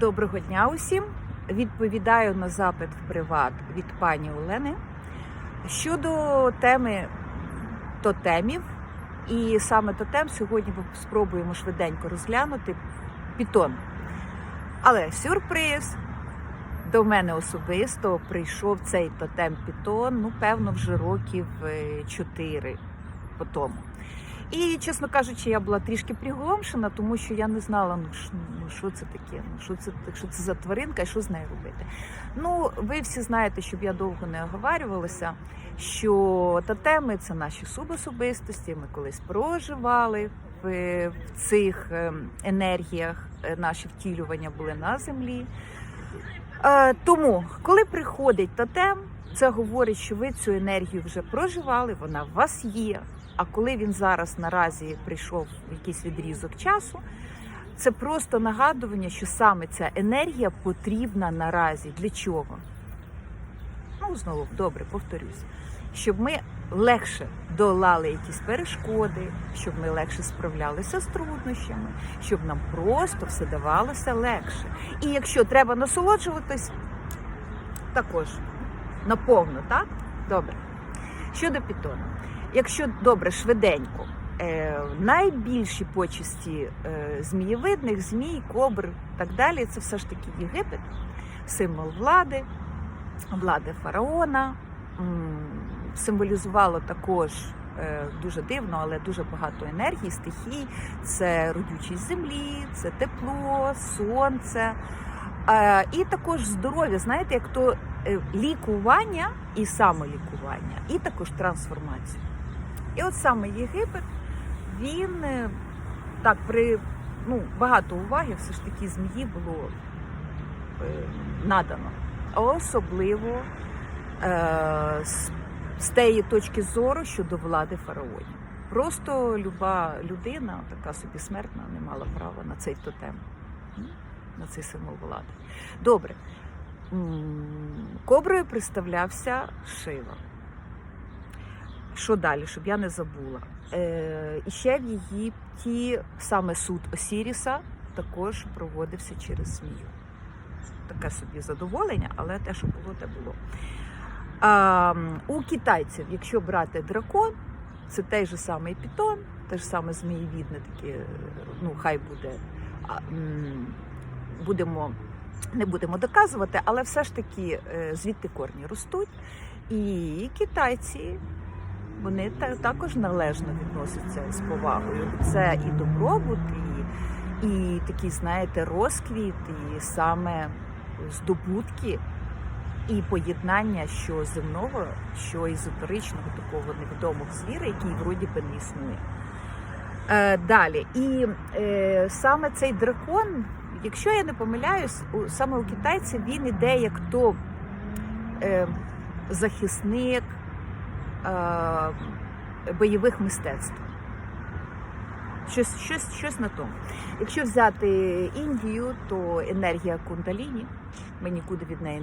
Доброго дня усім. Відповідаю на запит в приват від пані Олени щодо теми тотемів. І саме тотем сьогодні ми спробуємо швиденько розглянути пітон. Але сюрприз! До мене особисто прийшов цей тотем пітон, ну, певно, вже років 4 по тому. І, чесно кажучи, я була трішки приголомшена, тому що я не знала, ну що, ну, це таке, ну що це, що це за тваринка і що з нею робити. Ну, ви всі знаєте, щоб я довго не оговарювалася, що тотеми це наші субособистості. Ми колись проживали в, в цих ем, енергіях, е, наші втілювання були на землі. Е, тому, коли приходить тотем, це говорить, що ви цю енергію вже проживали, вона в вас є. А коли він зараз наразі прийшов в якийсь відрізок часу, це просто нагадування, що саме ця енергія потрібна наразі. Для чого? Ну, знову добре, повторюсь, щоб ми легше долали якісь перешкоди, щоб ми легше справлялися з труднощами, щоб нам просто все давалося легше. І якщо треба насолоджуватись, також наповну, так? Добре. Щодо пітону. Якщо добре, швиденько, е, найбільші почесті е, змієвидних, змій, кобр і так далі, це все ж таки Єгипет, символ влади, влади фараона. Символізувало також е, дуже дивно, але дуже багато енергії, стихій. Це родючість землі, це тепло, сонце. Е, І також здоров'я, знаєте, як то е, лікування і самолікування, і також трансформацію. І от саме Єгипет, він е, так при ну, багато уваги все ж таки змії було е, надано. Особливо е, з, з тієї точки зору щодо влади фараонів. Просто люба людина, така собі смертна, не мала права на цей тотем, на цей символ влади. Добре. Коброю представлявся Шива. Що далі, щоб я не забула? Е, і ще в Єгипті саме суд Осіріса також проводився через змію. Таке собі задоволення, але те, що було, те було. А, у китайців, якщо брати дракон, це той же самий пітон, те ж саме змієвідне таке, ну хай буде. Будемо, не будемо доказувати, але все ж таки е, звідти корні ростуть. І китайці вони також належно відносяться з повагою. Це і добробут, і, і такий, знаєте, розквіт, і саме здобутки, і поєднання що земного, що езотеричного, такого невідомого звіра, який вроді би не існує. Е, далі. І е, саме цей дракон, якщо я не помиляюсь, у, саме у китайців він іде як то е, захисник бойових мистецтв. Щось, щось, щось на тому. Якщо взяти Індію, то енергія кундаліні, ми нікуди від неї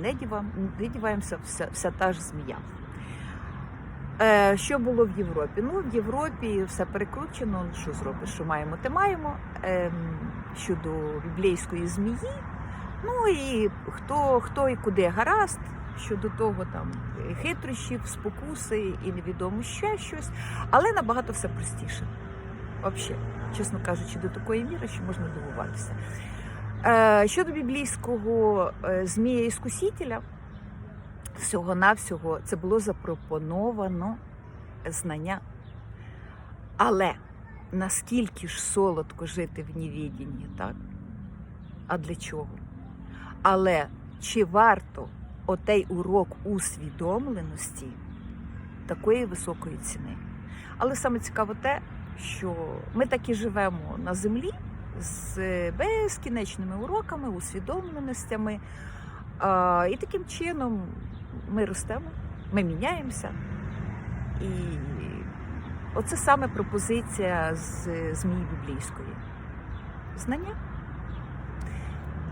не діваємося, вся, вся та ж змія. Е, що було в Європі? Ну, в Європі все перекручено. Ну, Що зробиш? Що маємо, те маємо. Ем, щодо біблійської змії. Ну і хто, хто і куди гаразд, щодо того там хитрощів, спокуси і невідомо ще щось, але набагато все простіше. Взагалі, чесно кажучи, до такої міри, що можна дивуватися. Е, щодо біблійського е, змія іскусителя, всього-навсього це було запропоновано знання. Але наскільки ж солодко жити в невідінні, так? А для чого? Але чи варто отей урок усвідомленості такої високої ціни? Але саме цікаво те, що ми так і живемо на землі з безкінечними уроками, усвідомленостями. І таким чином ми ростемо, ми міняємося. І оце саме пропозиція з змії біблійської. Знання.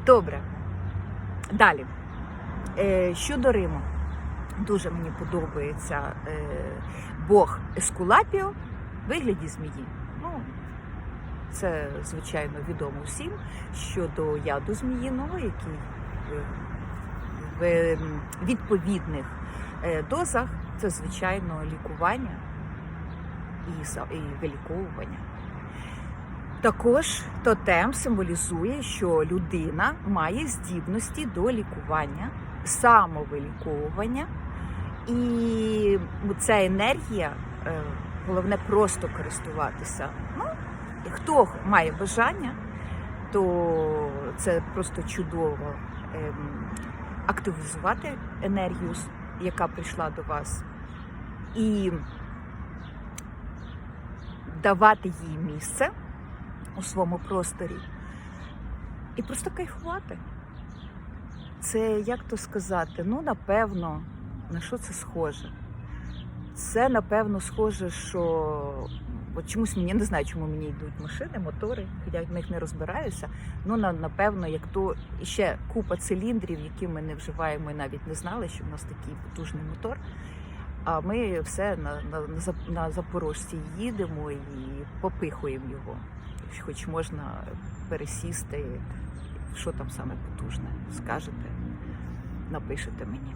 Добре. Далі. Е, щодо Риму, дуже мені подобається е, Бог Ескулапіо в вигляді змії. Ну, Це звичайно відомо всім щодо яду зміїного, який е, в відповідних дозах це звичайно лікування і виліковування. Також тотем символізує, що людина має здібності до лікування, самовиліковування, і ця енергія, е, головне просто користуватися. Ну, і хто має бажання, то це просто чудово ем, активізувати енергію, яка прийшла до вас, і давати їй місце у своєму просторі і просто кайфувати. Це як то сказати, ну напевно, на що це схоже? Це напевно схоже, що от чомусь мені не знаю, чому мені йдуть машини, мотори, я в них не розбираюся. Ну напевно, як то ще купа циліндрів, які ми не вживаємо і навіть не знали, що в нас такий потужний мотор. А ми все на, на, на запорожці їдемо і попихуємо його. Хоч можна пересісти, що там саме потужне, скажете, напишете мені.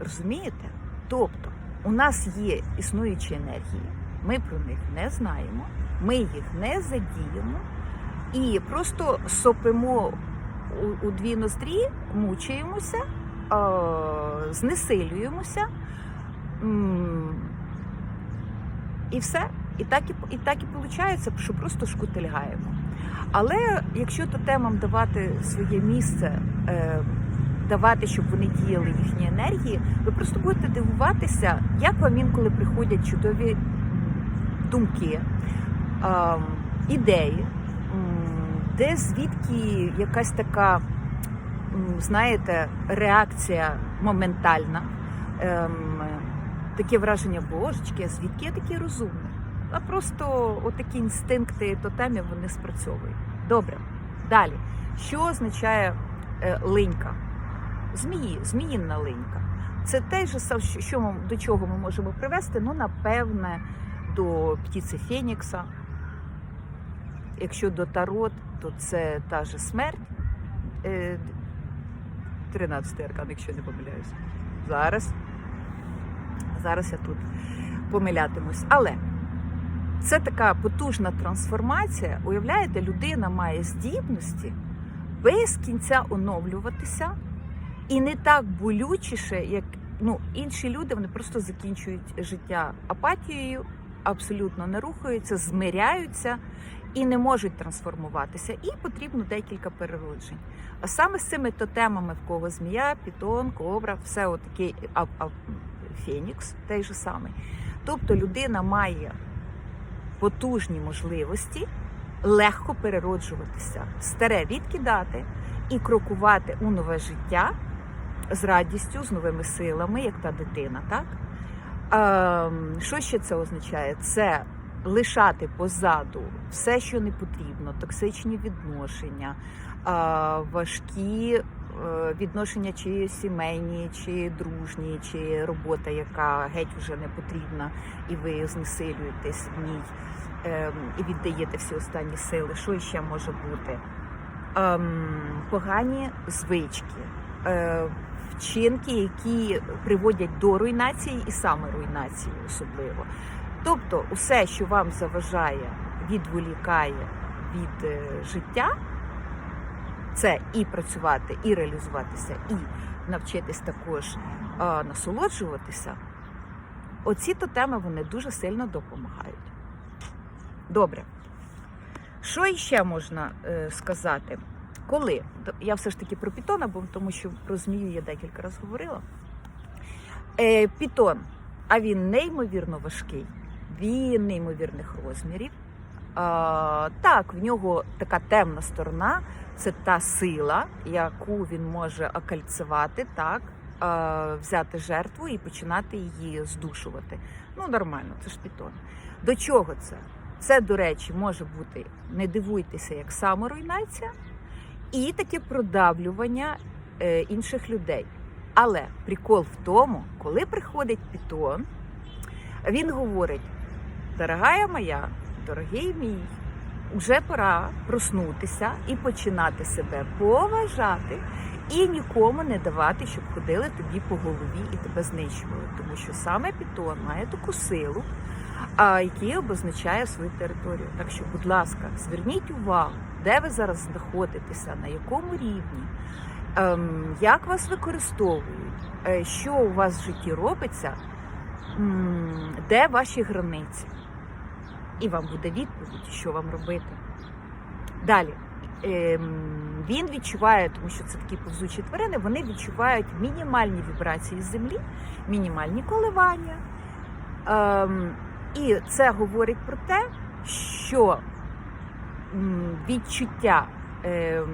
Розумієте? Тобто, у нас є існуючі енергії, ми про них не знаємо, ми їх не задіємо і просто сопимо у, у дві ноздрі, мучаємося, е, знесилюємося. І все. І так і, і так і виходить, що просто шкутильгаємо. Але якщо тотемам давати своє місце, е, давати, щоб вони діяли їхні енергії, ви просто будете дивуватися, як вам інколи приходять чудові думки, ідеї, де звідки якась така, знаєте, реакція моментальна. Ем, таке враження, божечки, а звідки я такий розумний? А просто отакі інстинкти тотемів вони спрацьовують. Добре. Далі. Що означає е, линька? Змії, зміїнна линька. Це те ж що, ми, до чого ми можемо привести? Ну, напевне, до птиці Фенікса. Якщо до Тарот, то це та же смерть. Е, 13 аркан, якщо не помиляюсь. Зараз. Зараз я тут помилятимусь. Але це така потужна трансформація. Уявляєте, людина має здібності без кінця оновлюватися і не так болючіше, як ну, інші люди, вони просто закінчують життя апатією, абсолютно не рухаються, змиряються і не можуть трансформуватися. І потрібно декілька перероджень. А саме з цими тотемами, в кого змія, пітон, кобра, все отакий фенікс, той же самий. Тобто людина має потужні можливості легко перероджуватися, старе відкидати і крокувати у нове життя з радістю, з новими силами, як та дитина, так? Ем, що ще це означає? Це лишати позаду все, що не потрібно, токсичні відношення, е, важкі відношення, чи сімейні, чи дружні, чи робота, яка геть вже не потрібна, і ви знесилюєтесь в ній ем, і віддаєте всі останні сили. Що ще може бути? Ем, погані звички, е, вчинки, які приводять до руйнації і саморуйнації особливо. Тобто, усе, що вам заважає, відволікає від е, життя, це і працювати, і реалізуватися, і навчитись також е, насолоджуватися. Оці то теми вони дуже сильно допомагають. Добре. Що іще можна е, сказати? Коли? Я все ж таки про пітона, бо тому що про змію я декілька разів говорила. Е, пітон, а він неймовірно важкий, він неймовірних розмірів. А, так, в нього така темна сторона, це та сила, яку він може окальцевати, так, а, взяти жертву і починати її здушувати. Ну, нормально, це ж пітон. До чого це? Це, до речі, може бути, не дивуйтеся, як саморуйнація і таке продавлювання е, інших людей. Але прикол в тому, коли приходить пітон, він говорить: дорогая моя, дорогий мій, вже пора проснутися і починати себе поважати і нікому не давати, щоб ходили тобі по голові і тебе знищували. Тому що саме Пітон має таку силу, який обозначає свою територію. Так що, будь ласка, зверніть увагу, де ви зараз знаходитеся, на якому рівні, ем, як вас використовують, е, що у вас в житті робиться, де ваші границі. І вам буде відповідь, що вам робити. Далі. Ем, він відчуває, тому що це такі повзучі тварини, вони відчувають мінімальні вібрації землі, мінімальні коливання. Ем, і це говорить про те, що відчуття, ем,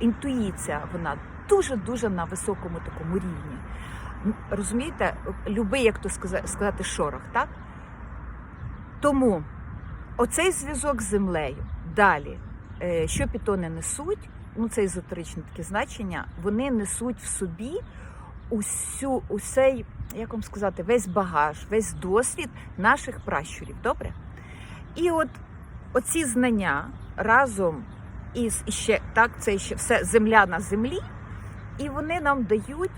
інтуїція, вона дуже-дуже на високому такому рівні. Розумієте, любий, як то сказа- сказати, шорох, так? Тому оцей зв'язок з землею далі, е, що пітони несуть, ну це езотеричне таке значення, вони несуть в собі усю, усей, як вам сказати, весь багаж, весь досвід наших пращурів. Добре? І от оці знання разом із іще так, це ще все земля на землі, і вони нам дають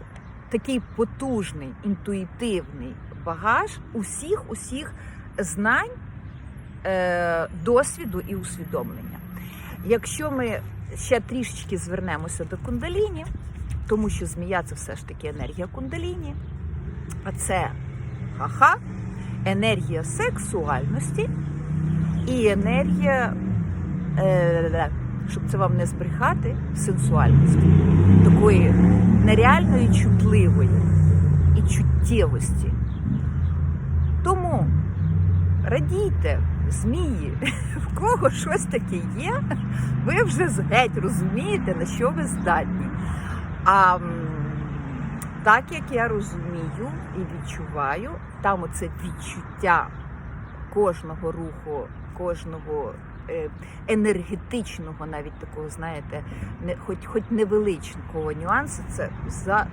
такий потужний інтуїтивний багаж усіх усіх знань, досвіду і усвідомлення. Якщо ми ще трішечки звернемося до кундаліні, тому що змія це все ж таки енергія кундаліні, а це ха-ха, енергія сексуальності і енергія, е, щоб це вам не збрехати, сенсуальності, такої нереальної чутливої і чуттєвості. Тому радійте, змії, в кого щось таке є, ви вже геть розумієте, на що ви здатні. А так як я розумію і відчуваю, там оце відчуття кожного руху, кожного е, енергетичного, навіть такого, знаєте, не, хоч, хоч невеличкого нюансу, це за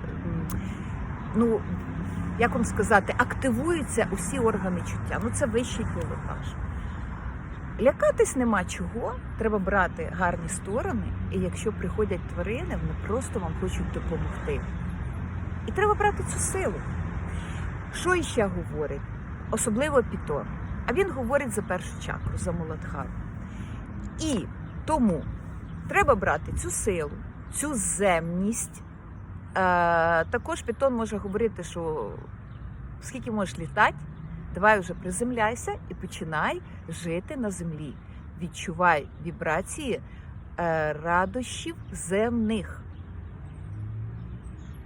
ну, як вам сказати, активуються усі органи чуття. Ну це вищий пілотаж. Лякатись нема чого, треба брати гарні сторони, і якщо приходять тварини, вони просто вам хочуть допомогти. І треба брати цю силу. Що іще говорить? Особливо Пітон. А він говорить за першу чакру, за Муладхару. І тому треба брати цю силу, цю земність. Е, також Пітон може говорити, що скільки можеш літати, давай вже приземляйся і починай жити на землі. Відчувай вібрації е, радощів земних.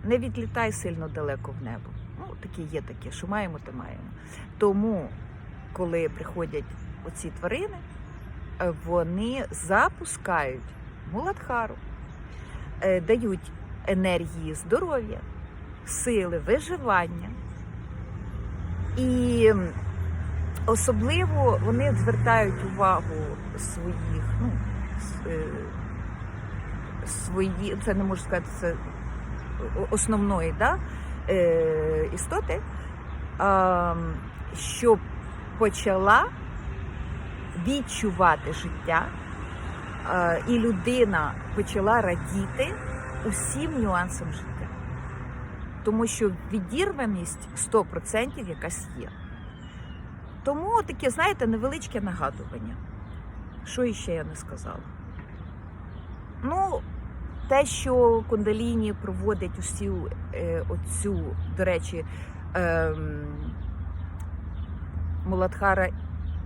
Не відлітай сильно далеко в небо. Ну, такі є таке, що маємо, то маємо. Тому, коли приходять оці тварини, е, вони запускають муладхару, е, дають енергії здоров'я, сили, виживання. І особливо вони звертають увагу своїх, ну, е, свої, це не можу сказати, це основної да, е, істоти, а, щоб почала відчувати життя, і людина почала радіти усім нюансам життя. Тому що відірваність 100% якась є. Тому таке, знаєте, невеличке нагадування. Що іще я не сказала? Ну, те, що Кундаліні проводить усю е, оцю, до речі, ем, Муладхара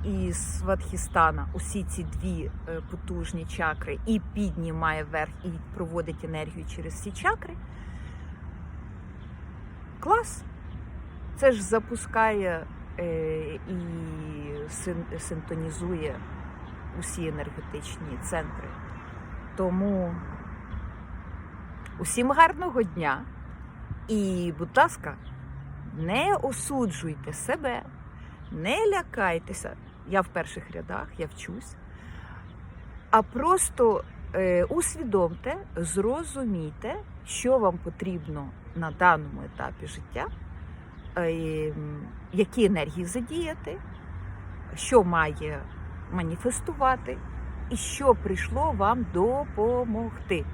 і Сватхістана, усі ці дві е, потужні чакри, і піднімає вверх, і проводить енергію через ці чакри. Клас! Це ж запускає е, і син- синтонізує усі енергетичні центри. Тому усім гарного дня і, будь ласка, не осуджуйте себе, не лякайтеся. Я в перших рядах, я вчусь. А просто е, усвідомте, зрозумійте, що вам потрібно на даному етапі життя, е, які енергії задіяти, що має маніфестувати, і що прийшло вам допомогти.